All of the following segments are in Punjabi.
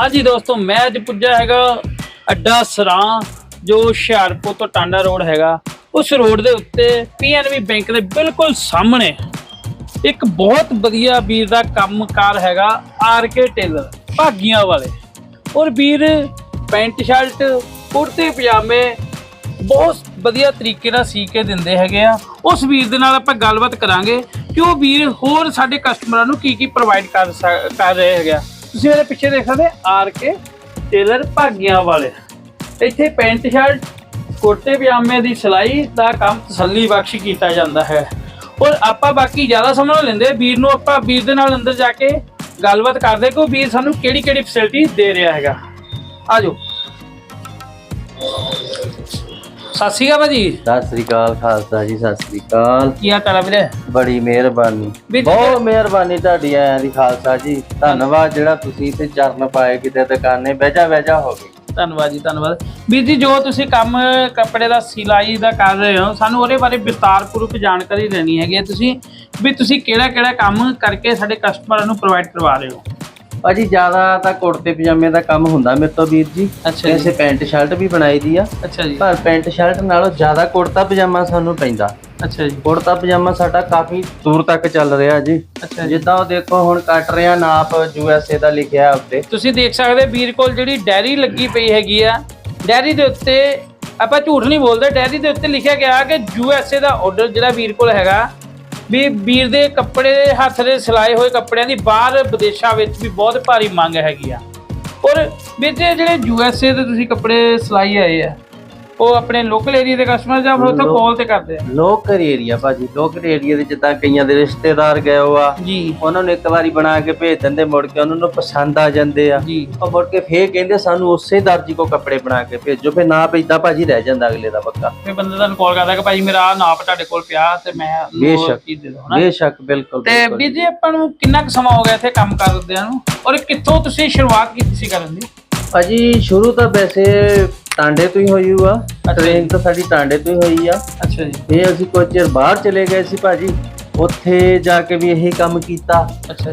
ਹਾਂਜੀ ਦੋਸਤੋ, ਮੈਂ ਅੱਜ ਪੁੱਜਾ ਹੈਗਾ ਅੱਡਾ ਸਰਾਂ, ਜੋ ਹੁਸ਼ਿਆਰਪੁਰ ਤੋਂ ਟਾਂਡਾ ਰੋਡ ਹੈਗਾ। ਉਸ ਰੋਡ ਦੇ ਉੱਤੇ ਪੀਐਨਬੀ ਬੈਂਕ ਦੇ ਬਿਲਕੁਲ ਸਾਹਮਣੇ ਇੱਕ ਬਹੁਤ ਵਧੀਆ ਵੀਰ ਦਾ ਕੰਮਕਾਰ ਹੈਗਾ ਆਰਕੇ ਟੇਲਰ, ਭਾਗੀਆਂ ਵਾਲੇ। ਔਰ ਵੀਰ ਪੈਂਟ ਸ਼ਰਟ, ਕੁੜਤੇ ਪਜਾਮੇ ਬਹੁਤ ਵਧੀਆ ਤਰੀਕੇ ਨਾਲ ਸੀ ਕੇ ਦਿੰਦੇ ਹੈਗੇ ਆ। ਉਸ ਵੀਰ ਦੇ ਨਾਲ ਆਪਾਂ ਗੱਲਬਾਤ ਕਰਾਂਗੇ ਕਿ ਉਹ ਵੀਰ ਹੋਰ ਸਾਡੇ ਕਸਟਮਰਾਂ ਨੂੰ ਕੀ ਕੀ ਪ੍ਰੋਵਾਈਡ ਕਰ ਸਕ- ਕਰ ਰਹੇ ਹੈਗੇ ਆ। ਤੁਸੀਂ ਮੇਰੇ ਪਿੱਛੇ ਦੇਖ ਸਕਦੇ ਆਰ ਕੇ ਟੇਲਰ ਭਾਗੀਆਂ ਵਾਲੇ। ਇੱਥੇ ਪੈਂਟ ਸ਼ਰਟ ਕੋਟੇ ਪਜਾਮੇ ਦੀ ਸਿਲਾਈ ਦਾ ਕੰਮ ਤਸੱਲੀ ਬਖਸ਼ ਕੀਤਾ ਜਾਂਦਾ ਹੈ। ਔਰ ਆਪਾਂ ਬਾਕੀ ਜ਼ਿਆਦਾ ਸਮਾਂ ਨਾ ਲੈਂਦੇ, ਵੀਰ ਨੂੰ ਆਪਾਂ ਵੀਰ ਦੇ ਨਾਲ ਅੰਦਰ ਜਾ ਕੇ ਗੱਲਬਾਤ ਕਰਦੇ ਕਿ ਉਹ ਵੀਰ ਸਾਨੂੰ ਕਿਹੜੀ ਕਿਹੜੀ ਫੈਸਿਲਿਟੀ ਦੇ ਰਿਹਾ ਹੈਗਾ। ਆਜੋ ਸਤਿ ਸ਼੍ਰੀ ਅਕਾਲ ਭਾਜੀ। ਸਤਿ ਸ੍ਰੀ ਅਕਾਲ ਖਾਲਸਾ ਜੀ ਸਤਿ ਸ੍ਰੀ ਅਕਾਲ। ਕੀ ਹਾਲ ਚਾਲ ਵੀਰੇ? ਬੜੀ ਮਿਹਰਬਾਨੀ। ਵੀ- ਬਹੁਤ ਮਿਹਰਬਾਨੀ ਤੁਹਾਡੀ ਆਇਆਂ ਦੀ ਖਾਲਸਾ ਜੀ। ਧੰਨਵਾਦ ਜਿਹੜਾ ਤੁਸੀਂ ਤੇ ਚਰਨ ਪਾਏ ਕਿਤੇ ਦੁਕਾਨੇ ਬਹਿਜਾ ਬਹਿਜਾ ਹੋ ਗਈ ਧੰਨਵਾਦ ਜੀ ਧੰਨਵਾਦ। ਵੀਰ ਜੀ ਜੋ ਤੁਸੀਂ ਕੰਮ ਕੱਪੜੇ ਦਾ ਸਿਲਾਈ ਦਾ ਕਰ ਰਹੇ ਹੋ ਸਾਨੂੰ ਉਹਦੇ ਬਾਰੇ ਵਿਸਤਾਰਪੂਰਵਕ ਜਾਣਕਾਰੀ ਲੈਣੀ ਹੈਗੀ ਹੈ। ਤੁਸੀਂ ਵੀ ਤੁਸੀਂ ਕਿਹੜਾ ਕਿਹੜਾ ਕੰਮ ਕਰਕੇ ਸਾਡੇ ਕਸਟਮਰਾਂ ਨੂੰ ਪ੍ਰੋਵਾਈਡ ਕਰਵਾ ਰਹੇ ਹੋ? ਭਾਜੀ ਜ਼ਿਆਦਾ ਤਾਂ ਕੁੜਤੇ ਪਜਾਮੇ ਦਾ ਕੰਮ ਹੁੰਦਾ ਮੇਰੇ ਤੋਂ ਵੀਰ ਜੀ। ਅੱਛਾ ਜੀ। ਵੈਸੇ ਪੈਂਟ ਸ਼ਰਟ ਵੀ ਬਣਾਈ ਦੀ ਆ। ਅੱਛਾ ਜੀ। ਪਰ ਪੈਂਟ ਸ਼ਰਟ ਨਾਲੋਂ ਜ਼ਿਆਦਾ ਕੁੜਤਾ ਪਜਾਮਾ ਸਾਨੂੰ ਪੈਂਦਾ। ਅੱਛਾ ਜੀ। ਕੁੜਤਾ ਪਜਾਮਾ ਸਾਡਾ ਕਾਫੀ ਦੂਰ ਤੱਕ ਚੱਲ ਰਿਹਾ ਜੀ। ਅੱਛਾ ਜੀ। ਜਿੱਦਾਂ ਉਹ ਦੇਖੋ ਹੁਣ ਕੱਟ ਰਿਹਾ ਨਾਪ ਯੂਐਸਏ ਦਾ ਲਿਖਿਆ ਉੱਤੇ। ਤੁਸੀਂ ਦੇਖ ਸਕਦੇ ਵੀਰ ਕੋਲ ਜਿਹੜੀ ਡੈਰੀ ਲੱਗੀ ਪਈ ਹੈਗੀ ਆ। ਡੈਰੀ ਦੇ ਉੱਤੇ ਆਪਾਂ ਝੂਠ ਨਹੀਂ ਬੋਲਦੇ ਡੈਰੀ ਦੇ ਉੱਤੇ ਲਿਖਿਆ ਗਿਆ ਕਿ ਯੂਐਸਏ ਦਾ ਆਰਡਰ ਜਿਹੜਾ ਵੀਰ ਕੋਲ ਹੈਗਾ ਵੀ ਵੀਰ ਦੇ ਕੱਪੜੇ ਹੱਥ ਦੇ ਸਿਲਾਏ ਹੋਏ ਕੱਪੜਿਆਂ ਦੀ ਬਾਹਰ ਵਿਦੇਸ਼ਾਂ ਵਿੱਚ ਵੀ ਬਹੁਤ ਭਾਰੀ ਮੰਗ ਹੈਗੀ ਆ। ਔਰ ਵੀਰ ਜੀ ਜਿਹੜੇ ਏ ਦੇ ਤੁਸੀਂ ਕੱਪੜੇ ਸਿਲਾਈ ਆਏ ਆ ਉਹ ਆਪਣੇ ਲੋਕਲ ਏਰੀਆ ਦੇ ਕਸਟਮਰ ਜਾਂ ਫਿਰ ਉੱਥੇ ਲੋ- ਕਾਲ ਤੇ ਕਰਦੇ ਆ। ਲੋਕਲ ਏਰੀਆ ਭਾਜੀ ਲੋਕਲ ਏਰੀਆ ਦੇ ਜਿੱਦਾਂ ਕਈਆਂ ਦੇ ਰਿਸ਼ਤੇਦਾਰ ਗਏ ਹੋ ਆ ਜੀ। ਉਹਨਾਂ ਨੂੰ ਇੱਕ ਵਾਰੀ ਬਣਾ ਕੇ ਭੇਜ ਦਿੰਦੇ ਮੁੜ ਕੇ ਉਹਨਾਂ ਨੂੰ ਪਸੰਦ ਆ ਜਾਂਦੇ ਆ। ਜੀ। ਉਹ ਮੁੜ ਕੇ ਫੇਰ ਕਹਿੰਦੇ ਸਾਨੂੰ ਉਸੇ ਦਰਜੀ ਕੋ ਕੱਪੜੇ ਬਣਾ ਕੇ ਭੇਜੋ ਫੇਰ ਨਾ ਭੇਜਦਾ ਭਾਜੀ ਰਹਿ ਜਾਂਦਾ ਅਗਲੇ ਦਾ ਪੱਕਾ। ਫਿਰ ਬੰਦੇ ਤੁਹਾਨੂੰ ਕਾਲ ਕਰਦਾ ਕਿ ਭਾਈ ਮੇਰਾ ਆਹ ਨਾਪ ਤੁਹਾਡੇ ਕੋਲ ਪਿਆ ਤੇ ਮੈਂ ਬੇਸ਼ੱਕ। ਚੀਜ਼ ਦੇ ਦੋ ਹਨਾ? ਬੇਸ਼ੱਕ ਬਿਲਕੁਲ ਤੇ ਬਿਲਕੁਲ। ਵੀਰ ਜੀ ਆਪਾਂ ਨੂੰ ਕਿੰਨਾ ਕੁ ਸਮਾਂ ਹੋ ਗਿਆ ਇੱਥੇ ਕੰਮ ਕਰਦਿਆਂ ਨੂੰ? ਔਰ ਕਿੱਥੋਂ ਤੁਸੀਂ ਸ਼ੁਰੂਆਤ ਕੀਤੀ ਸੀ ਕਰਨ ਦੀ? ਭਾਜੀ ਸ਼ੁਰੂ ਤਾਂ ਵੈਸੇ ਟਾਂਡੇ ਤੋਂ ਹੀ ਹੋਈ ਹੋਆ ਟ੍ਰੇਨ ਤਾਂ ਸਾਡੀ ਟਾਂਡੇ ਤੋਂ ਹੀ ਹੋਈ ਆ। ਅੱਛਾ ਜੀ। ਇਹ ਅਸੀਂ ਕੁਝ ਚਿਰ ਬਾਹਰ ਚਲੇ ਗਏ ਸੀ ਭਾਜੀ। ਉੱਥੇ ਜਾ ਕੇ ਵੀ ਇਹੀ ਕੰਮ ਕੀਤਾ।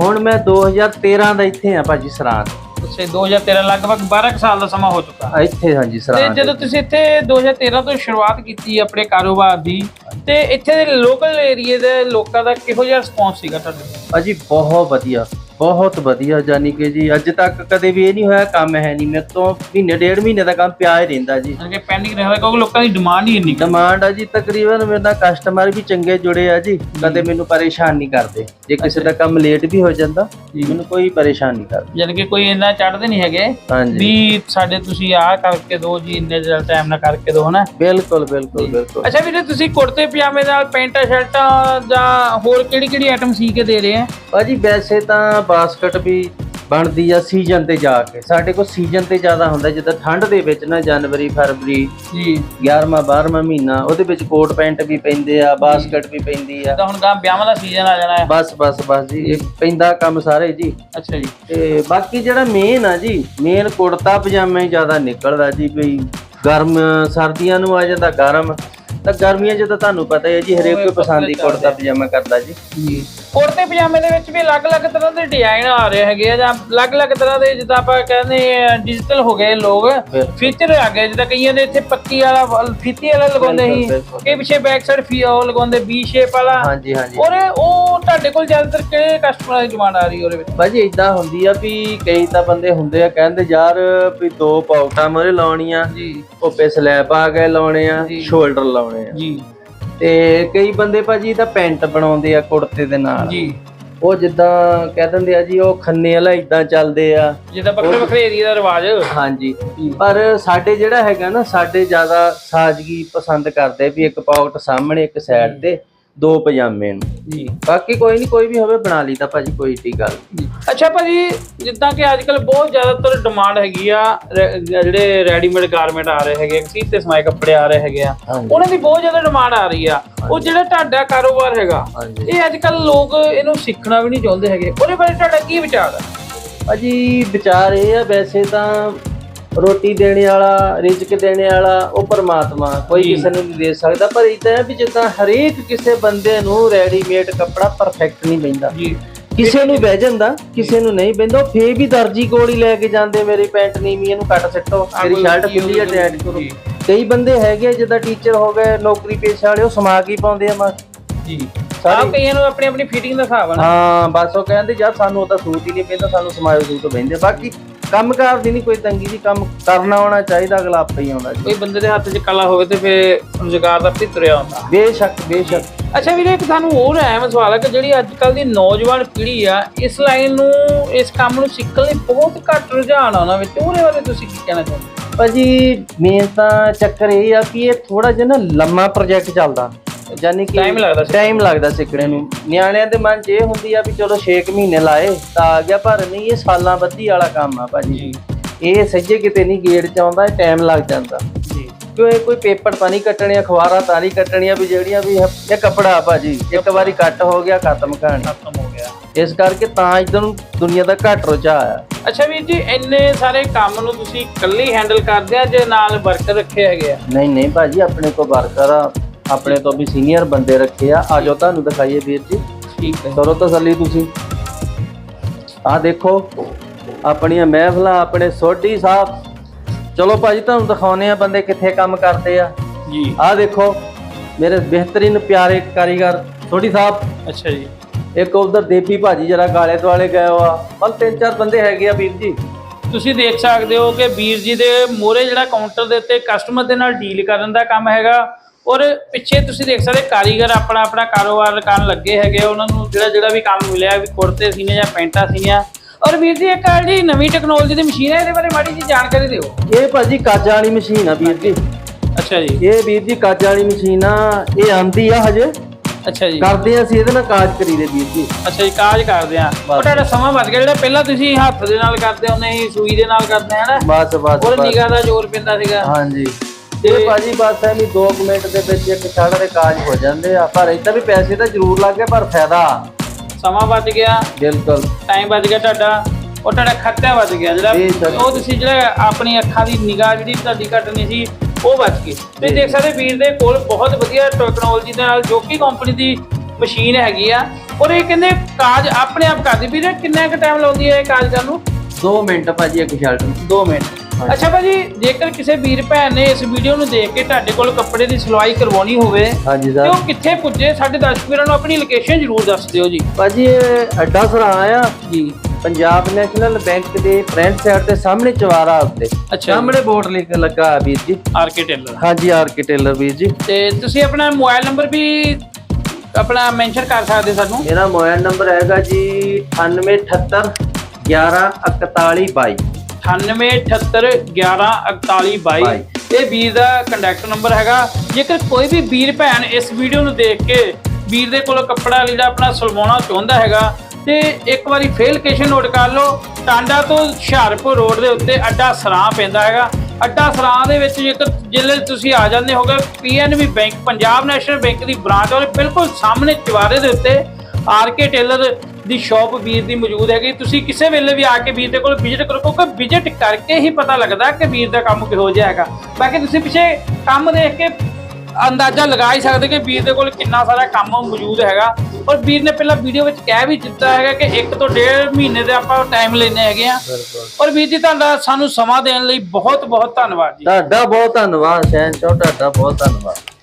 ਹੁਣ ਮੈਂ 2013 ਦਾ ਇੱਥੇ ਆ ਭਾਜੀ ਸਰਾਂ ਅੱਛਾ ਜੀ, 2013 ਲਗਭਗ 12 ਕੁ ਸਾਲ ਦਾ ਸਮਾਂ ਹੋ ਚੁੱਕਾ। ਇੱਥੇ ਹਾਂਜੀ ਤੇ ਸਰਾਂ ਜਦੋਂ ਤੁਸੀਂ ਇੱਥੇ 2013 ਤੋਂ ਸ਼ੁਰੂਆਤ ਕੀਤੀ ਆਪਣੇ ਕਾਰੋਬਾਰ ਦੀ ਤੇ ਇੱਥੇ ਦੇ ਲੋਕਲ ਏਰੀਏ ਦੇ ਲੋਕਾਂ ਦਾ ਕਿਹੋ ਜਿਹਾ ਰਿਸਪੌਂਸ ਸੀਗਾ ਤੁਹਾਡੇ? ਭਾਜੀ ਬਹੁਤ ਵਧੀਆ। ਬਹੁਤ ਵਧੀਆ ਜਾਨੀ ਕਿ ਜੀ ਅੱਜ ਤੱਕ ਕਦੇ ਵੀ ਇਹ ਨਹੀਂ ਹੋਇਆ ਕੰਮ ਹੈ ਨਹੀਂ। ਮੇਰੇ ਤੋਂ ਮਹੀਨੇ ਡੇਢ ਮਹੀਨੇ ਦਾ ਕੰਮ ਪਿਆ ਹੀ ਰਹਿੰਦਾ ਜੀ। ਕਿ ਪੈਂਡਿੰਗ ਰਹਿੰਦਾ ਕਿਉਂਕਿ ਲੋਕਾਂ ਦੀ ਡਿਮਾਂਡ ਹੀ ਇੰਨੀ। ਡਿਮਾਂਡ ਆ ਜੀ ਤਕਰੀਬਨ ਮੇਰੇ ਨਾਲ ਕਸਟਮਰ ਵੀ ਚੰਗੇ ਜੁੜੇ ਆ ਜੀ। ਕਦੇ ਮੈਨੂੰ ਪਰੇਸ਼ਾਨ ਨਹੀਂ ਕਰਦੇ। ਜੇ ਕਿਸੇ ਦਾ ਕੰਮ ਲੇਟ ਵੀ ਹੋ ਜਾਂਦਾ ਮੈਨੂੰ ਕੋਈ ਪਰੇਸ਼ਾਨ ਨਹੀਂ ਕਰਦਾ। ਯਾਨੀ ਕਿ ਕੋਈ ਇੰਨਾ ਚੜ੍ਹਦੇ ਨਹੀਂ ਹੈਗੇ ਹਾਂਜੀ। ਵੀ ਸਾਡੇ ਤੁਸੀਂ ਆਹ ਕਰਕੇ ਦਿਓ ਜੀ ਇੰਨੇ ਜਿਹਾ ਟਾਈਮ ਨਾਲ ਕਰਕੇ ਦਿਓ ਹਨਾ? ਬਿਲਕੁਲ ਬਿਲਕੁਲ ਬਿਲਕੁਲ। ਅੱਛਾ ਵੀਰੇ ਤੁਸੀਂ ਕੁੜਤੇ ਪਜਾਮੇ ਨਾਲ ਪੈਂਟਾਂ ਸ਼ਰਟਾਂ ਜਾਂ ਹੋਰ ਕਿਹੜੀ ਕਿਹੜੀ ਆਈਟਮ ਸੀ ਕੇ ਦੇ ਰਹੇ ਆ? ਭਾਜੀ ਵੈਸੇ ਤਾਂ ਬਾਸਕਟ ਵੀ ਬਣਦੀ ਆ ਸੀਜ਼ਨ ਤੇ ਜਾ ਕੇ। ਸਾਡੇ ਕੋਲ ਸੀਜ਼ਨ ਤੇ ਜ਼ਿਆਦਾ ਹੁੰਦਾ ਜਿੱਦਾਂ ਠੰਡ ਦੇ ਵਿੱਚ ਨਾ ਜਨਵਰੀ ਫਰਵਰੀ ਜੀ। 11ਵਾਂ 12ਵਾਂ ਮਹੀਨਾ ਉਹਦੇ ਵਿੱਚ ਕੋਟ ਪੈਂਟ ਵੀ ਪੈਂਦੇ ਆ ਬਾਸਕਟ ਵੀ ਪੈਂਦੀ ਆ। ਤਾਂ ਹੁਣ ਗਾਂ ਵਿਆਹਾਂ ਦਾ ਸੀਜ਼ਨ ਆ ਜਾਣਾ ਹੈ ਬਸ ਬਸ ਬਸ ਜੀ ਇਹ ਪੈਂਦਾ ਕੰਮ ਸਾਰੇ ਜੀ। ਅੱਛਾ ਜੀ। ਤੇ ਬਾਕੀ ਜਿਹੜਾ ਮੇਨ ਆ ਜੀ ਮੇਨ ਕੁੜਤਾ ਪਜਾਮਾ ਹੀ ਜ਼ਿਆਦਾ ਨਿਕਲਦਾ ਜੀ ਵੀ ਗਰਮ ਸਰਦੀਆਂ ਨੂੰ ਆ ਜਾਂਦਾ ਗਰਮ। ਤਾਂ ਗਰਮੀਆਂ 'ਚ ਤਾਂ ਤੁਹਾਨੂੰ ਪਤਾ ਹੀ ਹੈ ਜੀ ਹਰੇਕ ਕੋਈ ਪਸੰਦ ਹੀ ਕੁੜਤਾ ਪਜਾਮਾ ਕਰਦਾ ਜੀ। ਜੀ। ਕੁੜਤੇ ਪਜਾਮੇ ਦੇ ਵਿੱਚ ਵੀ ਅਲੱਗ-ਅਲੱਗ ਤਰ੍ਹਾਂ ਦੇ ਡਿਜ਼ਾਈਨ ਆ ਰਹੇ ਹੈਗੇ ਆ ਜਾਂ ਅਲੱਗ-ਅਲੱਗ ਤਰ੍ਹਾਂ ਦੇ ਜਿੱਦਾਂ ਆਪਾਂ ਕਹਿੰਦੇ ਡਿਜੀਟਲ ਹੋ ਗਏ ਲੋਕ। ਫੀਚਰ ਆ ਗਏ ਜਿੱਦਾਂ ਕਈਆਂ ਦੇ ਇੱਥੇ ਪੱਤੀ ਵਾਲਾ ਫੀਤੀ ਵਾਲਾ ਲਗਾਉਂਦੇ ਸੀ ਬਿਲਕੁਲ। ਕਈ ਪਿੱਛੇ ਬੈਕ ਸਾਈਡ ਫੀ ਉਹ ਲਗਾਉਂਦੇ ਵੀ ਸ਼ੇਪ ਵਾਲਾ ਹਾਂਜੀ ਹਾਂਜੀ ਔਰ ਉਹ ਤੁਹਾਡੇ ਕੋਲ ਜ਼ਿਆਦਾਤਰ ਕਿਹੜੇ ਕਸਟਮਰਾਂ ਦੀ ਡਿਮਾਂਡ ਆ ਰਹੀ ਉਹਦੇ ਵਿੱਚ ਭਾਜੀ ਇਦਾਂ ਹੁੰਦੀ ਆ ਵੀ ਕਈ ਤਾਂ ਬੰਦੇ ਹੁੰਦੇ ਆ ਕਹਿੰਦੇ ਯਾਰ ਵੀ ਦੋ ਪੌਕਟਾਂ ਮੋਰੇ ਲਾਉਣੀਆਂ ਜੀ ਉੱਪੇ ਸਲੈਬ ਆ ਕੇ ਲਾਉਣੇ ਆ ਜੀ। ਸ਼ੋਲਡਰ ਲਾਉਣੇ ਆ ਜੀ ਤੇ ਕਈ ਬੰਦੇ ਭਾਜੀ ਤਾਂ ਪੈਂਟ ਬਣਾਉਂਦੇ ਆ ਕੁੜਤੇ ਦੇ ਨਾਲ। ਜੀ। ਉਹ ਜਿੱਦਾਂ ਕਹਿ ਦਿੰਦੇ ਆ ਜੀ ਉਹ ਖੰਨੇ ਵਾਲਾ ਇਦਾਂ ਚੱਲਦੇ ਆ। ਜਿੱਦਾਂ ਵੱਖਰੇ ਵੱਖਰੇ ਏਰੀਆ ਦਾ ਰਿਵਾਜ। ਹਾਂਜੀ। ਪਰ ਸਾਡੇ ਜਿਹੜਾ ਹੈਗਾ ਨਾ ਸਾਡੇ ਜ਼ਿਆਦਾ ਸਾਜਗੀ ਪਸੰਦ ਕਰਦੇ ਵੀ ਇੱਕ ਪਾਕਟ ਸਾਹਮਣੇ ਇੱਕ ਸਾਈਡ ਤੇ। ਦੋ ਪਜਾਮੇ ਨੂੰ। ਜੀ। ਬਾਕੀ ਕੋਈ ਨਹੀਂ ਕੋਈ ਵੀ ਹੋਵੇ ਬਣਾ ਲਈ ਤਾਂ ਭਾਜੀ ਕੋਈ ਏਡੀ ਗੱਲ। ਅੱਛਾ ਭਾਜੀ ਜਿੱਦਾਂ ਕਿ ਅੱਜ ਕੱਲ ਬਹੁਤ ਜ਼ਿਆਦਾਤਰ ਡਿਮਾਂਡ ਹੈਗੀ ਆ ਰੈ- ਜਿਹੜੇ ਰੈਡੀਮੇਡ ਗਾਰਮੈਂਟ ਆ ਰਹੇ ਹੈਗੇ ਸੀਤੇ ਸਮਾਏ ਕੱਪੜੇ ਆ ਰਹੇ ਹੈਗੇ ਆ ਹਾਂਜੀ। ਉਹਨਾਂ ਦੀ ਬਹੁਤ ਜ਼ਿਆਦਾ ਡਿਮਾਂਡ ਆ ਰਹੀ ਆ। ਉਹ ਜਿਹੜਾ ਤੁਹਾਡਾ ਕਾਰੋਬਾਰ ਹੈਗਾ ਹਾਂਜੀ। ਇਹ ਅੱਜ ਕੱਲ ਲੋਕ ਇਹਨੂੰ ਸਿੱਖਣਾ ਵੀ ਨਹੀਂ ਚਾਹੁੰਦੇ ਹੈਗੇ। ਉਹਦੇ ਬਾਰੇ ਤੁਹਾਡਾ ਕੀ ਵਿਚਾਰ ਹੈ ਭਾਜੀ ਵਿਚਾਰ ਇਹ ਆ ਵੈਸੇ ਤਾਂ ਰੋਟੀ ਦੇਣੇ ਵਾਲਾ ਰਿਜ਼ਕ ਦੇਣੇ ਵਾਲਾ ਉਹ ਪਰਮਾਤਮਾ ਕੋਈ। ਕਿਸੇ ਨੂੰ ਨਹੀਂ ਦੇ ਸਕਦਾ। ਪਰ ਇਦਾਂ ਹੈ ਵੀ ਜਿੱਦਾਂ ਹਰੇਕ ਕਿਸੇ ਬੰਦੇ ਨੂੰ ਰੈਡੀਮੇਡ ਕੱਪੜਾ ਪਰਫੈਕਟ ਨਹੀਂ ਪੈਂਦਾ ਜੀ। ਕਿਸੇ ਨੂੰ ਬਹਿ ਜਾਂਦਾ ਕਿਸੇ ਨੂੰ ਨਹੀਂ ਬਹਿੰਦਾ ਫੇਰ ਵੀ ਦਰਜੀ ਕੋਲ ਹੀ ਲੈ ਕੇ ਜਾਂਦੇ ਮੇਰੀ ਪੈਂਟ ਨੀਵੀਂ ਇਹਨੂੰ ਕੱਟ ਸਿੱਟੋ ਮੇਰੀ ਸ਼ਰਟ ਖੁੱਲੀ ਹੈ ਟੈਟ ਕਰੋ। ਕਈ ਬੰਦੇ ਹੈਗੇ ਜਿੱਦਾਂ ਟੀਚਰ ਹੋ ਗਏ ਨੌਕਰੀ ਪੇਸ਼ਾ ਵਾਲੇ ਉਹ ਸਮਾ ਕੇ ਹੀ ਪਾਉਂਦੇ ਆ ਮਾਸ ਜੀ। ਸਾਰੇ- ਕਈਆਂ ਨੂੰ ਆਪਣੀ ਆਪਣੀ ਫਿਟਿੰਗ ਦਾ ਹਿਸਾਬ ਆ ਹਾਂ ਬਸ ਉਹ ਕਹਿੰਦੇ ਯਾਰ ਸਾਨੂੰ ਉਹ ਤਾਂ ਸੂਟ ਹੀ ਨਹੀਂ ਪੈਂਦਾ ਸਾਨੂੰ ਸਮਾਇਓ ਸੂਟ ਬਹਿੰਦੇ ਬਾਕੀ ਕੰਮਕਾਰ ਦੀ ਨਹੀਂ ਕੋਈ ਤੰਗੀ ਜੀ ਕੰਮ ਕਰਨਾ ਆਉਣਾ ਚਾਹੀਦਾ ਅਗਲਾ ਆਪੇ ਹੀ ਆਉਂਦਾ ਜੀ। ਕੋਈ ਬੰਦੇ ਦੇ ਹੱਥ 'ਚ ਕਲਾ ਹੋਵੇ ਤੇ ਫਿਰ ਰੁਜ਼ਗਾਰ ਦਾ ਵੀ ਤੁਰਿਆ ਹੁੰਦਾ ਬੇਸ਼ੱਕ ਬੇਸ਼ੱਕ। ਅੱਛਾ ਵੀਰੇ ਇੱਕ ਤੁਹਾਨੂੰ ਹੋਰ ਐਵੇਂ ਸਵਾਲ ਹੈ ਕਿ ਜਿਹੜੀ ਅੱਜ ਕੱਲ ਦੀ ਨੌਜਵਾਨ ਪੀੜ੍ਹੀ ਆ ਇਸ ਲਾਈਨ ਨੂੰ ਇਸ ਕੰਮ ਨੂੰ ਸਿੱਖਣ ਲਈ ਬਹੁਤ ਘੱਟ ਰੁਝਾਨ ਆ ਉਹਨਾਂ ਵਿੱਚ। ਉਹਦੇ ਬਾਰੇ ਤੁਸੀਂ ਕੀ ਕਹਿਣਾ ਚਾਹੁੰਦੇ ਭਾਜੀ ਮੇਨ ਤਾਂ ਚੱਕਰ ਇਹ ਆ ਕਿ ਇਹ ਥੋੜਾ ਜਿਹਾ ਨਾ ਲੰਮਾ ਪ੍ਰੋਜੈਕਟ ਚੱਲਦਾ। ਯਾਨੀ ਕਿ Time ਲੱਗਦਾ ਟਾਈਮ ਲੱਗਦਾ ਸਿੱਖਣੇ ਨੂੰ। ਨਿਆਣਿਆਂ ਦੇ ਮਨ 'ਚ ਇਹ ਹੁੰਦੀ ਆ ਵੀ ਚਲੋ 6 ਮਹੀਨੇ ਲਾਏ ਤਾਂ ਆ ਗਿਆ ਪਰ ਨਹੀਂ ਇਹ ਸਾਲਾਂ ਬੱਧੀ ਵਾਲਾ ਕੰਮ ਆ ਭਾਜੀ। ਇਹ ਸੱਜੇ ਕਿਤੇ ਨਹੀਂ ਗੇੜ ਚ ਆਉਂਦਾ ਇਹ ਟਾਈਮ ਲੱਗ ਜਾਂਦਾ। ਜੀ। ਕਿਉਂ ਇਹ ਕੋਈ ਪੇਪਰ ਤਾਂ ਨਹੀਂ ਕੱਟਣੇ ਅਖਬਾਰਾਂ ਤਾਂ ਨਹੀਂ ਕੱਟਣੀਆਂ ਵੀ ਜਿਹੜੀਆਂ ਵੀ ਇਹ ਕੱਪੜਾ ਭਾਜੀ ਇੱਕ ਵਾਰੀ ਕੱਟ ਹੋ ਗਿਆ ਖਤਮ ਕਹਾਣੀ। ਖਤਮ ਹੋ ਗਿਆ। ਇਸ ਕਰਕੇ ਤਾਂ ਨੂੰ ਦੁਨੀਆ ਦਾ ਘੱਟ ਰੁਝਾਨ ਆ। ਅੱਛਾ ਵੀਰ ਜੀ ਇੰਨੇ ਸਾਰੇ ਕੰਮ ਨੂੰ ਤੁਸੀਂ ਇਕੱਲੇ ਹੈਂਡਲ ਕਰਦੇ ਆ ਜੇ ਨਾਲ ਵਰਕਰ ਰੱਖੇ ਹੈਗੇ ਆ? ਨਹੀਂ ਨਹੀਂ ਭਾਜੀ ਆਪਣੇ ਕੋਲ ਵਰਕਰ ਆ। ਆਪਣੇ ਤੋਂ ਵੀ ਸੀਨੀਅਰ ਬੰਦੇ ਰੱਖੇ ਆ। ਆਜੋ ਤੁਹਾਨੂੰ ਦਿਖਾਈਏ ਵੀਰ ਜੀ। ਠੀਕ ਹੈ। ਕਰੋ ਤਸੱਲੀ ਤੁਸੀਂ। ਆ ਦੇਖੋ ਆਪਣੀਆਂ ਮਹਿਫਲਾਂ ਆਪਣੇ ਸੋਢੀ ਸਾਹਿਬ ਚਲੋ ਭਾਜੀ ਤੁਹਾਨੂੰ ਦਿਖਾਉਨੇ ਆ ਬੰਦੇ ਕਿੱਥੇ ਕੰਮ ਕਰਦੇ ਆ। ਜੀ। ਆ ਦੇਖੋ ਮੇਰੇ ਬਿਹਤਰੀਨ ਪਿਆਰੇ ਕਾਰੀਗਰ ਸੋਢੀ ਸਾਹਿਬ ਅੱਛਾ ਜੀ। ਇੱਕ ਉਧਰ ਦੇਵੀ ਭਾਜੀ ਜਰਾ ਗਾਲੇ ਦੁਆਲੇ ਗਏ ਹੋ ਆ ਬਲ ਤਿੰਨ ਚਾਰ ਬੰਦੇ ਹੈਗੇ ਆ ਵੀਰ ਜੀ। ਤੁਸੀਂ ਦੇਖ ਸਕਦੇ ਹੋ ਕਿ ਵੀਰ ਜੀ ਦੇ ਮੋਰੇ ਜਿਹੜਾ ਕਾਊਂਟਰ ਦੇ ਉੱਤੇ ਕਸਟਮਰ ਦੇ ਨਾਲ ਡੀਲ ਕਰਨ ਦਾ ਕੰਮ ਹੈਗਾ। ਔਰ ਪਿੱਛੇ ਤੁਸੀਂ ਦੇਖ ਸਕਦੇ ਕਾਰੀਗਰ ਆਪਣਾ ਆਪਣਾ ਕਾਰੋਬਾਰ ਕਰਨ ਲੱਗੇ ਹੈਗੇ ਆ। ਉਹਨਾਂ ਨੂੰ ਜਿਹੜਾ ਜਿਹੜਾ ਵੀ ਕੰਮ ਮਿਲਿਆ ਵੀ ਕੁੜਤੇ ਸੀਨੇ ਜਾਂ ਪੈਂਟਾਂ ਸੀਨੀਆਂ। ਔਰ ਵੀਰ ਜੀ ਇੱਕ ਆਹ ਜਿਹੜੀ ਨਵੀਂ ਟੈਕਨੋਲੋਜੀ ਦੀ ਮਸ਼ੀਨ ਹੈ ਇਹਦੇ ਬਾਰੇ ਮਾੜੀ ਜੀ ਜਾਣਕਾਰੀ ਦਿਓ। ਇਹ ਭਾਜੀ ਕਾਜਾਂ ਵਾਲੀ ਮਸ਼ੀਨ ਆ ਵੀਰ ਜੀ। ਅੱਛਾ ਜੀ। ਇਹ ਵੀਰ ਜੀ ਕਾਜਾਂ ਵਾਲੀ ਮਸ਼ੀਨ ਆ ਇਹ ਆਂਦੀ ਆ ਹਜੇ। ਅੱਛਾ ਜੀ। ਕਰਦੇ ਆ ਅਸੀਂ ਇਹਦੇ ਨਾਲ ਕਾਜ ਕਰੀਦੇ ਵੀਰ ਜੀ। ਅੱਛਾ ਜੀ ਕਾਜ ਕਰਦੇ ਆ। ਉਹ। ਤੁਹਾਡਾ ਸਮਾਂ ਬਚ ਗਿਆ ਜਿਹੜਾ ਪਹਿਲਾਂ ਤੁਸੀਂ ਹੱਥ ਦੇ ਨਾਲ ਕਰਦੇ ਹੁੰਦੇ ਸੀ ਸੂਈ ਦੇ ਨਾਲ ਕਰਦੇ ਆ ਨਾ ਬਸ ਬਸ ਔਰ ਬਸ। ਨਿਗਾਹ ਦਾ ਜ਼ੋਰ ਪੈਂਦਾ ਸੀਗਾ। ਹਾਂਜੀ। ਇਹ ਭਾਜੀ ਬਸ ਐ ਵੀ 2 ਮਿੰਟ ਦੇ ਵਿੱਚ ਇੱਕ ਛੜ ਦੇ ਕਾਜ ਹੋ ਜਾਂਦੇ ਆ। ਪਰ ਇਦਾਂ ਵੀ ਪੈਸੇ ਤਾਂ ਜ਼ਰੂਰ ਲੱਗੇ ਪਰ ਫਾਇਦਾ। ਸਮਾਂ ਬਚ ਗਿਆ। ਬਿਲਕੁਲ। ਟਾਈਮ ਬਚ ਗਿਆ ਤੁਹਾਡਾ। ਉਹ ਤੁਹਾਡਾ ਖਰਚਾ ਬਚ ਗਿਆ। ਜੀ, ਸਰ। ਜਿਹੜਾ ਉਹ ਤੁਸੀਂ ਜਿਹੜਾ ਆਪਣੀ ਅੱਖਾਂ ਦੀ ਨਿਗਾਹ ਜਿਹੜੀ ਤੁਹਾਡੀ ਘਟਣੀ ਸੀ ਉਹ ਬਚ ਗਈ। ਤੁਸੀਂ ਦੇਖ ਸਕਦੇ ਵੀਰ ਦੇ ਕੋਲ ਬਹੁਤ ਵਧੀਆ ਟੈਕਨੋਲੋਜੀ ਦੇ ਨਾਲ ਜੋ ਕਿ ਕੰਪਨੀ ਦੀ ਮਸ਼ੀਨ ਹੈਗੀ ਆ। ਔਰ ਇਹ ਕਹਿੰਦੇ ਕਾਜ ਆਪਣੇ ਆਪ ਕਰਦੀ। ਵੀਰੇ ਕਿੰਨਾ ਕੁ ਟਾਈਮ ਲਾਉਂਦੀ ਹੈ ਇਹ ਕਾਜ ਕਰਨ ਨੂੰ? 2 ਮਿੰਟ ਭਾਜੀ ਇੱਕ ਸ਼ਰਟ ਨੂੰ। 2 ਮਿੰਟ। ਅੱਛਾ ਭਾਜੀ ਜੇਕਰ ਕਿਸੇ ਵੀਰ ਭੈਣ ਨੇ ਇਸ ਵੀਡੀਓ ਨੂੰ ਦੇਖ ਕੇ ਤੁਹਾਡੇ ਕੋਲ ਕੱਪੜੇ ਦੀ ਸਿਲਵਾਈ ਕਰਵਾਉਣੀ ਹੋਵੇ ਹਾਂਜੀ ਤੇ ਸਰ। ਉਹ ਕਿੱਥੇ ਪੁੱਜੇ ਸਾਡੇ ਦਰਸ਼ਕ ਵੀਰਾਂ ਨੂੰ ਆਪਣੀ ਲੋਕੇਸ਼ਨ ਜ਼ਰੂਰ ਦੱਸ ਦਿਓ ਜੀ। ਭਾਜੀ ਇਹ ਅੱਡਾ ਸਰਾਂ ਆ। ਜੀ। ਪੰਜਾਬ ਨੈਸ਼ਨਲ ਬੈਂਕ ਦੇ ਫਰੰਟ ਸਾਈਡ ਤੇ ਸਾਹਮਣੇ ਚਵਾਰਾ ਉੱਤੇ। ਅੱਛਾ ਸਾਹਮਣੇ ਬੋਰਡ ਲਿਖ ਲੱਗਾ ਆ ਵੀਰ ਜੀ। ਆਰਕੇ ਟੇਲਰ ਹਾਂਜੀ ਆਰਕੇ ਟੇਲਰ ਵੀਰ ਜੀ। ਤੇ ਤੁਸੀਂ ਆਪਣਾ ਮੋਬਾਈਲ ਨੰਬਰ ਵੀ ਆਪਣਾ ਮੈਂਸ਼ਨ ਕਰ ਸਕਦੇ ਸਾਨੂੰ? ਮੇਰਾ ਮੋਬਾਈਲ ਨੰਬਰ ਹੈਗਾ ਜੀ 9878 114122 9878114122 ਇਹ ਵੀਰ ਦਾ ਕੰਟੈਕਟ ਨੰਬਰ ਹੈਗਾ ਜੇਕਰ ਕੋਈ ਵੀ ਵੀਰ ਭੈਣ ਇਸ ਵੀਡੀਓ ਨੂੰ ਦੇਖ ਕੇ ਵੀਰ ਦੇ ਕੋਲ ਕੱਪੜਾ ਲੀੜਾ ਆਪਣਾ ਸਲਵਾਉਣਾ ਚਾਹੁੰਦਾ ਹੈਗਾ ਤੇ ਇੱਕ ਵਾਰੀ ਫੇਰ ਲੋਕੇਸ਼ਨ ਨੋਟ ਕਰ ਲਓ ਟਾਂਡਾ ਤੋਂ ਹੁਸ਼ਿਆਰਪੁਰ ਰੋਡ ਦੇ ਉੱਤੇ ਅੱਡਾ ਸਰਾਂ ਪੈਂਦਾ ਹੈਗਾ ਅੱਡਾ ਸਰਾਂ ਦੇ ਵਿੱਚ ਜੇਕਰ ਜਿਲੇ ਤੁਸੀਂ ਆ ਜਾਂਦੇ ਹੋਗੇ PNB bank Punjab national bank ਦੀ ਬ੍ਰਾਂਚ ਵਾਲੇ ਬਿਲਕੁਲ ਸਾਹਮਣੇ ਚਵਾਰੇ ਦੇ ਉੱਤੇ ਆਰਕੇ ਟੇਲਰ ਦੀ ਸ਼ਾਪ ਵੀਰ ਦੀ ਮੌਜੂਦ ਹੈਗੀ। ਤੁਸੀਂ ਕਿਸੇ ਵੇਲੇ ਵੀ ਆ ਕੇ ਵੀਰ ਦੇ ਕੋਲ ਵਿਜ਼ਿਟ ਕਰੋ ਕਿਉਂਕਿ ਵਿਜ਼ਿਟ ਕਰਕੇ ਹੀ ਪਤਾ ਲੱਗਦਾ ਕਿ ਵੀਰ ਦਾ ਕੰਮ ਕਿਹੋ ਜਿਹਾ ਹੈਗਾ। ਬਾਕੀ ਤੁਸੀਂ ਪਿੱਛੇ ਕੰਮ ਦੇਖ ਕੇ ਅੰਦਾਜ਼ਾ ਲਗਾ ਹੀ ਸਕਦੇ ਕਿ ਵੀਰ ਦੇ ਕੋਲ ਕਿੰਨਾ ਸਾਰਾ ਕੰਮ ਮੌਜੂਦ ਹੈਗਾ। ਔਰ ਵੀਰ ਨੇ ਪਹਿਲਾਂ ਵੀਡੀਓ ਵਿੱਚ ਕਹਿ ਵੀ ਦਿੱਤਾ ਹੈਗਾ ਕਿ ਇੱਕ ਤੋਂ ਡੇਢ ਮਹੀਨੇ ਦੇ ਆਪਾਂ ਟਾਈਮ ਲੈਣੇ ਹੈਗੇ ਆ ਔਰ ਵੀਰ ਜੀ ਤੁਹਾਡਾ ਸਾਨੂੰ ਸਮਾਂ ਦੇਣ ਲਈ ਬਹੁਤ ਬਹੁਤ ਧੰਨਵਾਦ ਜੀ। ਤੁਹਾਡਾ ਬਹੁਤ ਧੰਨਵਾਦ ਸ਼ੈਨ ਚੋ ਤੁਹਾਡਾ ਬਹੁਤ ਧੰਨਵਾਦ।